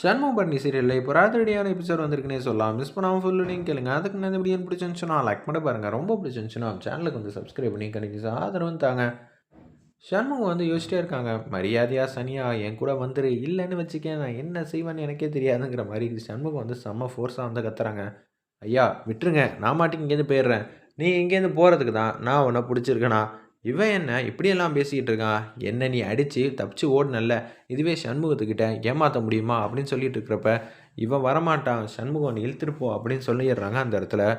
சண்முகம் பண்ணி சீரியலில் இப்போ ராத்திரியான எபிசோட் வந்திருக்குன்னே சொல்லலாம். மிஸ் பண்ணாமல் ஃபுல்லு நீங்கள் கேளுங்க. அதுக்கு நான் எப்படி பிடிச்சிருந்துச்சுன்னா லைக் பண்ண பாருங்கள் ரொம்ப பிடிச்சிருந்துச்சுன்னா சேனலுக்கு வந்து சப்ஸ்கிரைப் பண்ணி கண்டிப்பாக ஆதரவு தாங்க. சண்முகம் வந்து யோசிச்சிட்டே இருக்காங்க. மரியாதையாக சனியா என் கூட வந்துரு இல்லைன்னு வச்சுக்கேன் நான் என்ன செய்வேன்னு எனக்கே தெரியாதுங்கிற மாதிரி சண்முகம் வந்து செம்ம ஃபோர்ஸாக வந்து கத்துறாங்க. ஐயா விட்டுருங்க. நான் மாட்டிக்கு இங்கேருந்து போயிடுறேன். நீ இங்கேருந்து போகிறதுக்கு தான். நான் உன்னை பிடிச்சிருக்கேனா? இவன் என்ன இப்படியெல்லாம் பேசிக்கிட்டு இருக்கான் என்ன நீ அடித்து தப்பிச்சு ஓடுனல்ல? இதுவே சண்முகத்துக்கிட்ட ஏமாற்ற முடியுமா? அப்படின்னு சொல்லிட்டு இருக்கிறப்ப இவன் வரமாட்டான். சண்முகம் நீ இழுத்துட்டு போ அப்படின்னு சொல்லிடுறாங்க அந்த இடத்துல.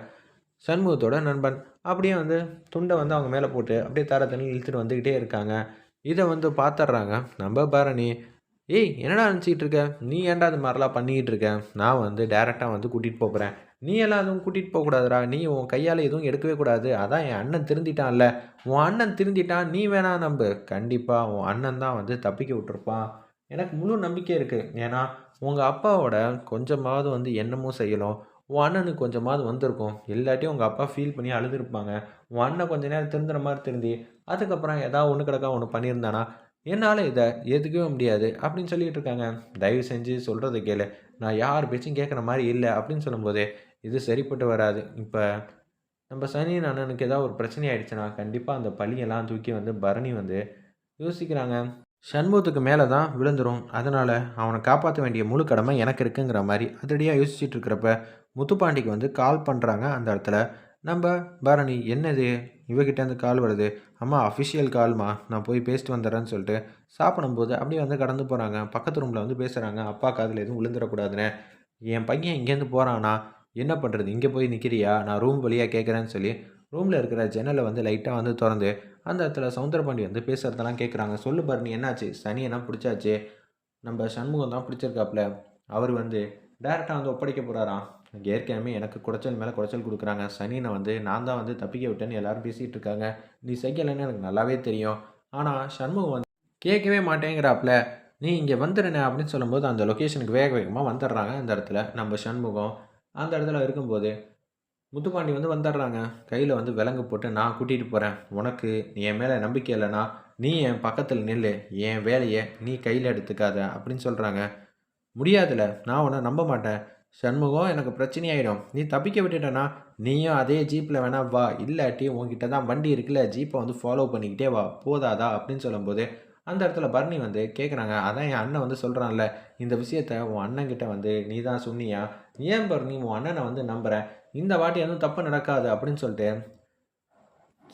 சண்முகத்தோட நண்பன் அப்படியே வந்து துண்டை வந்து அவங்க மேலே போட்டு அப்படியே தர தண்ணி இழுத்துட்டு வந்துக்கிட்டே இருக்காங்க. இதை வந்து பார்த்துட்றாங்க. நம்ம பரணி ஏய் என்னடா நினச்சிக்கிட்டு இருக்க? நீ ஏன்டா அது மாதிரிலாம் பண்ணிக்கிட்டு இருக்க? நான் வந்து டேரெக்டாக வந்து கூட்டிகிட்டு போகிறேன் நீ எல்லாம் எதுவும் கூட்டிகிட்டு போகக்கூடாதுடா நீ உன் கையால் எதுவும் எடுக்கவே கூடாது. அதான் என் அண்ணன் திருந்திட்டான்ல. உன் அண்ணன் திருந்திட்டான் நீ வேணா நம்பு. கண்டிப்பாக உன் அண்ணன் தான் வந்து தப்பிக்க விட்டுருப்பான். எனக்கு முழு நம்பிக்கை இருக்குது ஏன்னா உங்கள் அப்பாவோட கொஞ்சமாவது வந்து என்னமோ செய்யணும் உன் அண்ணனுக்கு கொஞ்சமாவது வந்திருக்கும். இல்லாட்டியும் உங்கள் அப்பா ஃபீல் பண்ணி அழுதுருப்பாங்க. உன் அண்ணன் கொஞ்ச நேரம் திருந்துற மாதிரி திருந்தி அதுக்கப்புறம் ஏதாவது ஒன்று கிடக்கா ஒன்று பண்ணியிருந்தானா என்னால் இதை ஏற்றுக்கவே முடியாது அப்படின்னு சொல்லிட்டு இருக்காங்க. தயவு செஞ்சு சொல்கிறத கேளு. நான் யார் பேச்சும் கேட்குற மாதிரி இல்லை அப்படின்னு சொல்லும்போதே இது சரிப்பட்டு வராது. இப்போ நம்ம சனியின் அண்ணனுக்கு ஏதாவது ஒரு பிரச்சனை ஆயிடுச்சுன்னா கண்டிப்பாக அந்த பழியெல்லாம் தூக்கி வந்து பரணி வந்து யோசிக்கிறாங்க. சண்முகத்துக்கு மேலே தான் விழுந்துடும் அதனால் அவனை காப்பாற்ற வேண்டிய முழு கடமை எனக்கு இருக்குங்கிற மாதிரி அதிரடியாக யோசிச்சுட்டு இருக்கிறப்ப முத்துப்பாண்டிக்கு வந்து கால் பண்ணுறாங்க அந்த இடத்துல. நம்ம பரணி என்னது? இவகிட்டேருந்து கால் வருது. அம்மா அஃபிஷியல் கால்மா நான் போய் பேசிட்டு வந்துடுறேன்னு சொல்லிட்டு சாப்பிடும்போது அப்படியே வந்து கடந்து போகிறாங்க பக்கத்து ரூமில் வந்து பேசுகிறாங்க அப்பா காதில் எதுவும் விழுந்துடக்கூடாதுன்னு. என் பையன் இங்கேருந்து போகிறானா என்ன பண்ணுறது இங்கே போய் நிற்கிறியா நான் ரூம் வழியாக கேட்குறேன்னு சொல்லி ரூமில் இருக்கிற ஜன்னலை வந்து லைட்டாக வந்து திறந்து அந்த இடத்துல சவுந்தரபாண்டி வந்து பேசுகிறதெல்லாம் கேட்குறாங்க சொல்லு பரணி என்னாச்சு? சனி என்ன பிடிச்சாச்சு? நம்ம சண்முகம் தான் பிடிச்சிருக்காப்புல அவர் வந்து டேரெக்டாக வந்து ஒப்படைக்க போகிறாராம் ஏற்கனவே எனக்கு குடைச்சல் மேலே குடைச்சல் கொடுக்குறாங்க. சனினை வந்து நான் தான் வந்து தப்பிக்க விட்டேன்னு எல்லாரும் பேசிகிட்டு இருக்காங்க. நீ செய்யலைன்னு எனக்கு நல்லாவே தெரியும். ஆனால் சண்முகம் வந்து கேட்கவே மாட்டேங்கிறாப்புல நீ இங்கே வந்துடுனே அப்படின்னு சொல்லும்போது அந்த லொக்கேஷனுக்கு வேக வேகமாக வந்துடுறாங்க அந்த இடத்துல நம்ம சண்முகம். அந்த இடத்துல இருக்கும்போது முத்துப்பாண்டி வந்து வந்துடுறாங்க. கையில் வந்து விலங்கு போட்டு நான் கூட்டிகிட்டு போகிறேன் உனக்கு என் மேலே நம்பிக்கை இல்லைன்னா நீ என் பக்கத்தில் நில்லு. என் வேலையை நீ கையில் எடுத்துக்காத அப்படின்னு சொல்கிறாங்க முடியாதுல்ல நான் உன்னை நம்ப மாட்டேன். சண்முகம் எனக்கு பிரச்சனையாயிடும். நீ தப்பிக்க விட்டுட்டனா நீயும் அதே ஜீப்பில் வேணா வா. இல்லாட்டி உங்ககிட்ட தான் வண்டி இருக்குல்ல ஜீப்பை வந்து ஃபாலோ பண்ணிக்கிட்டே வா. போதாதா? அப்படின்னு சொல்லும்போது அந்த இடத்துல பர்னி வந்து கேட்குறாங்க அதான் என் அண்ணன் வந்து சொல்கிறான்ல இந்த விஷயத்த உன் அண்ணன்கிட்ட வந்து நீ தான் சொன்னியா? ஏன் பர்னி? உன் அண்ணனை வந்து நம்புகிறேன் இந்த வாட்டி எதுவும் தப்பு நடக்காது அப்படின்னு சொல்லிட்டு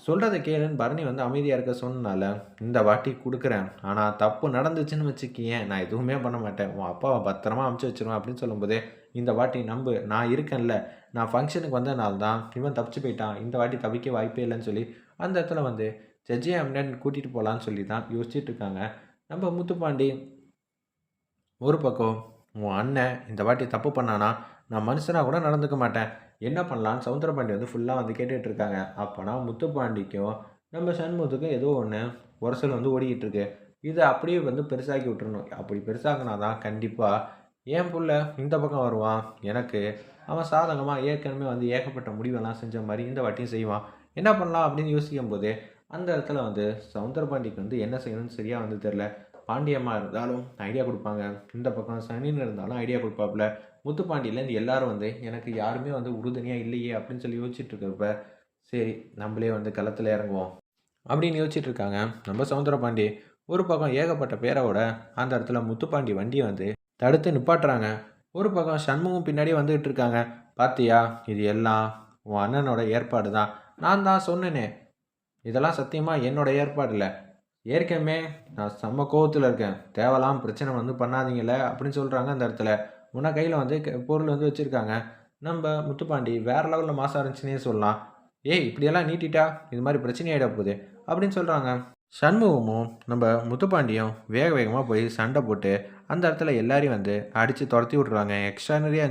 சொல்கிறத கேளுன்னு பரணி வந்து அமைதியாக இருக்க சொன்னனால இந்த வாட்டி கொடுக்குறேன். ஆனால் தப்பு நடந்துச்சுன்னு வச்சுக்கியேன் நான் எதுவுமே பண்ண மாட்டேன். உன் அப்பாவை பத்திரமா அமுச்சு வச்சிருவேன் அப்படின்னு சொல்லும்போது இந்த வாட்டி நம்பு. நான் இருக்கேன்ல. நான் ஃபங்க்ஷனுக்கு வந்தனால தான் இவன் தப்பிச்சு போயிட்டான். இந்த வாட்டி தவிக்க வாய்ப்பே இல்லைன்னு சொல்லி அந்த இடத்துல வந்து ஜட்ஜி அம்னன் கூட்டிகிட்டு போகலான்னு சொல்லி தான் யோசிச்சுட்டு இருக்காங்க. நம்ம முத்துப்பாண்டி ஒரு பக்கம் உன் அண்ணன் இந்த வாட்டி தப்பு பண்ணானா நான் மனுஷனாக கூட நடந்துக்க மாட்டேன். என்ன பண்ணலான்னு சவுந்தரபாண்டி வந்து ஃபுல்லாக வந்து கேட்டுகிட்டு இருக்காங்க அப்போனா முத்துப்பாண்டிக்கும் நம்ம சண்முகத்துக்கும் ஏதோ ஒன்று உரசல் வந்து ஓடிக்கிட்டு இருக்கு இதை அப்படியே வந்து பெருசாக்கி விட்டுறணும். அப்படி பெருசாக்கினா தான் கண்டிப்பாக என் புள்ள இந்த பக்கம் வருவான் எனக்கு அவன் சாதகமாக ஏற்கனவே வந்து ஏகப்பட்ட முடிவெல்லாம் செஞ்ச மாதிரி இந்த வாட்டியும் செய்வான். என்ன பண்ணலாம் அப்படின்னு யோசிக்கும் போது அந்த இடத்துல வந்து சவுந்தரபாண்டிக்கு வந்து என்ன செய்யணும்னு சரியாக வந்து தெரில பாண்டியம்மா இருந்தாலும் ஐடியா கொடுப்பாங்க. இந்த பக்கம் சனின்னு இருந்தாலும் ஐடியா கொடுப்பாப்புல. முத்துப்பாண்டியிலேருந்து எல்லாரும் வந்து எனக்கு யாருமே வந்து உறுதுணையாக இல்லையே அப்படின்னு சொல்லி யோசிச்சுட்டு இருக்கிறப்ப சரி நம்மளே வந்து களத்தில் இறங்குவோம் அப்படின்னு யோசிச்சுட்டு இருக்காங்க. நம்ம சவுந்தரபாண்டி ஒரு பக்கம் ஏகப்பட்ட பேரோட அந்த இடத்துல முத்துப்பாண்டி வண்டியை வந்து தடுத்து நிப்பாட்டுறாங்க. ஒரு பக்கம் சண்முகம் பின்னாடி வந்துகிட்டு இருக்காங்க. பாத்தியா இது எல்லாம் உன் அண்ணனோட ஏற்பாடு தான். நான் தான் சொன்னேனே. இதெல்லாம் சத்தியமாக என்னோட ஏற்பாடு இல்லை. ஏற்கனவே நான் செம்ம கோவத்தில் இருக்கேன். தேவலாம் பிரச்சனை வந்து பண்ணாதீங்கல்ல அப்படின்னு சொல்கிறாங்க அந்த இடத்துல. உன கையில் வந்து பொருள் வந்து வச்சுருக்காங்க. நம்ம முத்துப்பாண்டி வேறு லெவலில் மாசம் இருந்துச்சுன்னே சொல்லலாம். ஏய் இப்படியெல்லாம் நீட்டிட்டா இது மாதிரி பிரச்சனை ஆகிட போகுது. அப்படின்னு சொல்கிறாங்க சண்முகமும் நம்ம முத்துப்பாண்டியும் வேக வேகமாக போய் சண்டை போட்டு அந்த இடத்துல எல்லாரையும் வந்து அடித்து துரத்தி விட்ருவாங்க எக்ஸ்ட்ரானரியாக